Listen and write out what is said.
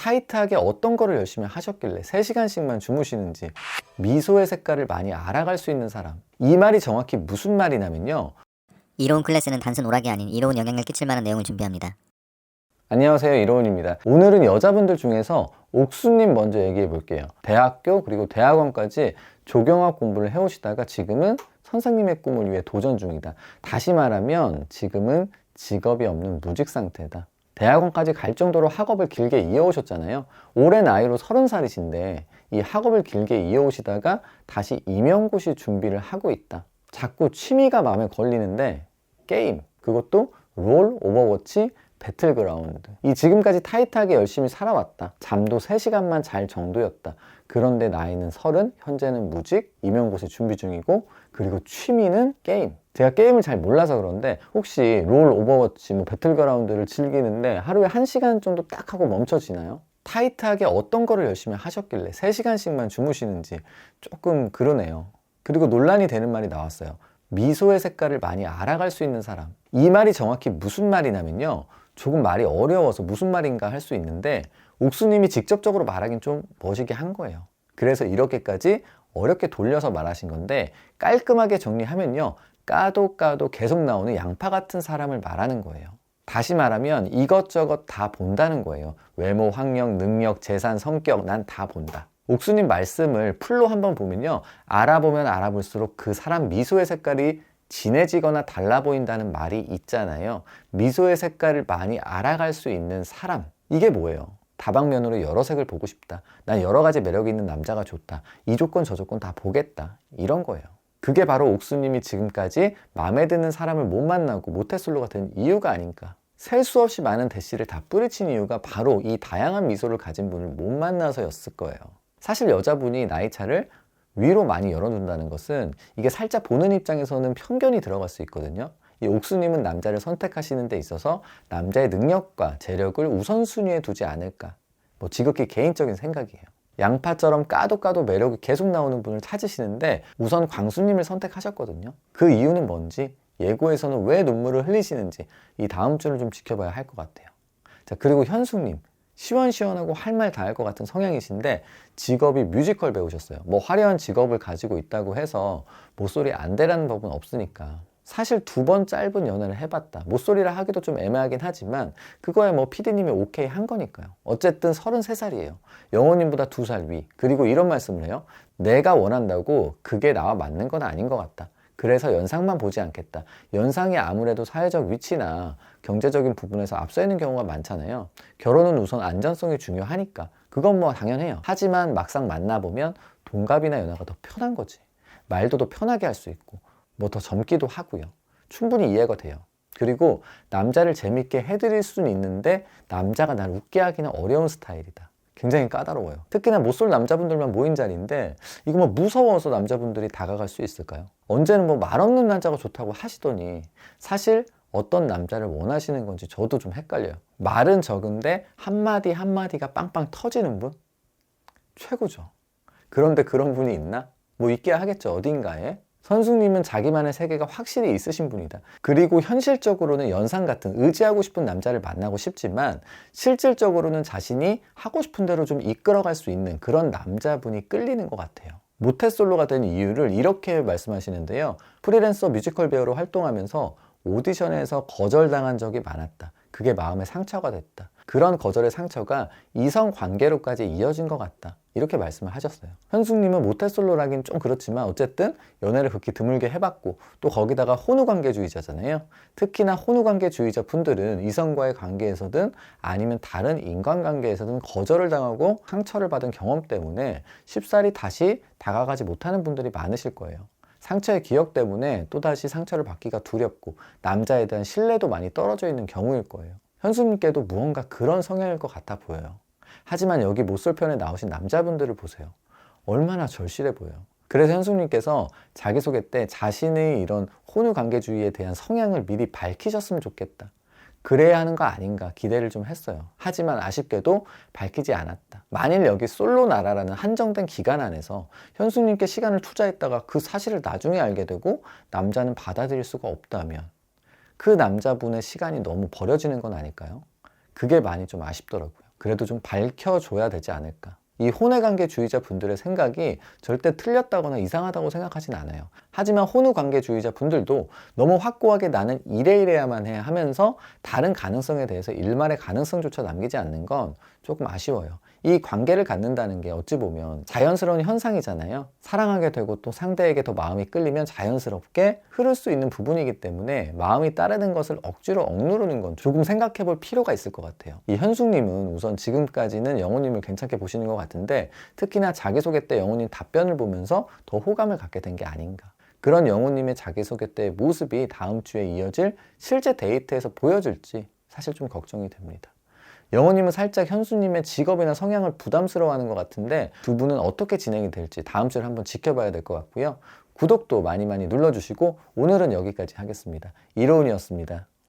타이트하게 어떤 거를 열심히 하셨길래 3시간씩만 주무시는지 미소의 색깔을 많이 알아갈 수 있는 사람. 이 말이 정확히 무슨 말이냐면요. 이로운 클래스는 단순 오락이 아닌 이로운 영향을 끼칠 만한 내용을 준비합니다. 안녕하세요 이로운입니다. 오늘은 여자분들 중에서 옥수님 먼저 얘기해 볼게요. 대학교 그리고 대학원까지 조경학 공부를 해오시다가 지금은 선생님의 꿈을 위해 도전 중이다. 다시 말하면 지금은 직업이 없는 무직 상태다 대학원까지 갈 정도로 학업을 길게 이어오셨잖아요 올해 나이로 30살이신데 이 학업을 길게 이어오시다가 다시 임용고시 준비를 하고 있다 자꾸 취미가 마음에 걸리는데 게임 그것도 롤, 오버워치, 배틀그라운드. 이 지금까지 타이트하게 열심히 살아왔다. 잠도 3시간만 잘 정도였다. 그런데 나이는 30, 현재는 무직, 임용고시 준비 중이고, 그리고 취미는 게임. 제가 게임을 잘 몰라서 그런데 혹시 롤, 오버워치, 뭐 배틀그라운드를 즐기는데 하루에 1시간 정도 딱 하고 멈춰지나요? 타이트하게 어떤 거를 열심히 하셨길래 3시간씩만 주무시는지 조금 그러네요. 그리고 논란이 되는 말이 나왔어요. 미소의 색깔을 많이 알아갈 수 있는 사람. 이 말이 정확히 무슨 말이냐면요. 조금 말이 어려워서 무슨 말인가 할 수 있는데 옥수님이 직접적으로 말하긴 좀 멋있게 한 거예요. 그래서 이렇게까지 어렵게 돌려서 말하신 건데 깔끔하게 정리하면요. 까도 까도 계속 나오는 양파 같은 사람을 말하는 거예요. 다시 말하면 이것저것 다 본다는 거예요. 외모, 학력, 능력, 재산, 성격 난 다 본다. 옥수님 말씀을 풀로 한번 보면요. 알아보면 알아볼수록 그 사람 미소의 색깔이 진해지거나 달라 보인다는 말이 있잖아요. 미소의 색깔을 많이 알아갈 수 있는 사람. 이게 뭐예요? 다방면으로 여러 색을 보고 싶다. 난 여러 가지 매력이 있는 남자가 좋다. 이 조건 저 조건 다 보겠다. 이런 거예요. 그게 바로 옥수님이 지금까지 마음에 드는 사람을 못 만나고 모태솔로가 된 이유가 아닌가. 셀 수 없이 많은 대시를 다 뿌리친 이유가 바로 이 다양한 미소를 가진 분을 못 만나서였을 거예요. 사실 여자분이 나이 차를 위로 많이 열어둔다는 것은 이게 살짝 보는 입장에서는 편견이 들어갈 수 있거든요. 이 옥수님은 남자를 선택하시는 데 있어서 남자의 능력과 재력을 우선순위에 두지 않을까. 뭐 지극히 개인적인 생각이에요. 양파처럼 까도 까도 매력이 계속 나오는 분을 찾으시는데 우선 광수님을 선택하셨거든요. 그 이유는 뭔지 예고에서는 왜 눈물을 흘리시는지 이 다음 주를 좀 지켜봐야 할 것 같아요. 자, 그리고 현숙님. 시원시원하고 할 말 다 할 것 같은 성향이신데 직업이 뮤지컬 배우셨어요. 뭐 화려한 직업을 가지고 있다고 해서 모쏠이 안 되라는 법은 없으니까. 사실 두 번 짧은 연애를 해봤다. 모쏠이라 하기도 좀 애매하긴 하지만 그거에 뭐 피디님이 오케이 한 거니까요. 어쨌든 33살이에요. 영호님보다 두 살 위. 그리고 이런 말씀을 해요. 내가 원한다고 그게 나와 맞는 건 아닌 것 같다. 그래서 연상만 보지 않겠다. 연상이 아무래도 사회적 위치나 경제적인 부분에서 앞서 있는 경우가 많잖아요. 결혼은 우선 안전성이 중요하니까. 그건 뭐 당연해요. 하지만 막상 만나보면 동갑이나 연하가 더 편한 거지. 말도 더 편하게 할 수 있고, 뭐 더 젊기도 하고요. 충분히 이해가 돼요. 그리고 남자를 재밌게 해드릴 수는 있는데 남자가 날 웃게 하기는 어려운 스타일이다. 굉장히 까다로워요. 특히나 못쏠 남자분들만 모인 자리인데 이거 뭐 무서워서 남자분들이 다가갈 수 있을까요? 언제는 뭐 말 없는 남자가 좋다고 하시더니 사실 어떤 남자를 원하시는 건지 저도 좀 헷갈려요. 말은 적은데 한마디 한마디가 빵빵 터지는 분? 최고죠. 그런데 그런 분이 있나? 뭐 있게 하겠죠. 어딘가에. 선숙님은 자기만의 세계가 확실히 있으신 분이다. 그리고 현실적으로는 연상 같은 의지하고 싶은 남자를 만나고 싶지만 실질적으로는 자신이 하고 싶은 대로 좀 이끌어갈 수 있는 그런 남자분이 끌리는 것 같아요. 모태솔로가 된 이유를 이렇게 말씀하시는데요. 프리랜서 뮤지컬 배우로 활동하면서 오디션에서 거절당한 적이 많았다. 그게 마음에 상처가 됐다. 그런 거절의 상처가 이성 관계로까지 이어진 것 같다. 이렇게 말씀을 하셨어요. 현숙님은 모태솔로라긴 좀 그렇지만 어쨌든 연애를 그렇게 드물게 해봤고 또 거기다가 혼우관계주의자잖아요. 특히나 혼우관계주의자 분들은 이성과의 관계에서든 아니면 다른 인간관계에서든 거절을 당하고 상처를 받은 경험 때문에 쉽사리 다시 다가가지 못하는 분들이 많으실 거예요. 상처의 기억 때문에 또다시 상처를 받기가 두렵고 남자에 대한 신뢰도 많이 떨어져 있는 경우일 거예요. 현수님께도 무언가 그런 성향일 것 같아 보여요. 하지만 여기 못쏠편에 나오신 남자분들을 보세요. 얼마나 절실해 보여요. 그래서 현숙님께서 자기소개 때 자신의 이런 혼우관계주의에 대한 성향을 미리 밝히셨으면 좋겠다. 그래야 하는 거 아닌가 기대를 좀 했어요. 하지만 아쉽게도 밝히지 않았다. 만일 여기 솔로 나라라는 한정된 기간 안에서 현숙님께 시간을 투자했다가 그 사실을 나중에 알게 되고 남자는 받아들일 수가 없다면 그 남자분의 시간이 너무 버려지는 건 아닐까요? 그게 많이 좀 아쉽더라고요. 그래도 좀 밝혀줘야 되지 않을까. 이 혼외 관계주의자 분들의 생각이 절대 틀렸다거나 이상하다고 생각하진 않아요. 하지만 혼우 관계주의자 분들도 너무 확고하게 나는 이래 이래야만 해 하면서 다른 가능성에 대해서 일말의 가능성조차 남기지 않는 건 조금 아쉬워요. 이 관계를 갖는다는 게 어찌 보면 자연스러운 현상이잖아요. 사랑하게 되고 또 상대에게 더 마음이 끌리면 자연스럽게 흐를 수 있는 부분이기 때문에 마음이 따르는 것을 억지로 억누르는 건 조금 생각해 볼 필요가 있을 것 같아요. 이 현숙님은 우선 지금까지는 영호님을 괜찮게 보시는 것 같은데 특히나 자기소개 때 영호님 답변을 보면서 더 호감을 갖게 된 게 아닌가. 그런 영호님의 자기소개 때의 모습이 다음 주에 이어질 실제 데이트에서 보여질지 사실 좀 걱정이 됩니다. 영호님은 살짝 현수님의 직업이나 성향을 부담스러워하는 것 같은데 두 분은 어떻게 진행이 될지 다음 주에 한번 지켜봐야 될 것 같고요. 구독도 많이 많이 눌러주시고 오늘은 여기까지 하겠습니다. 이로운이었습니다.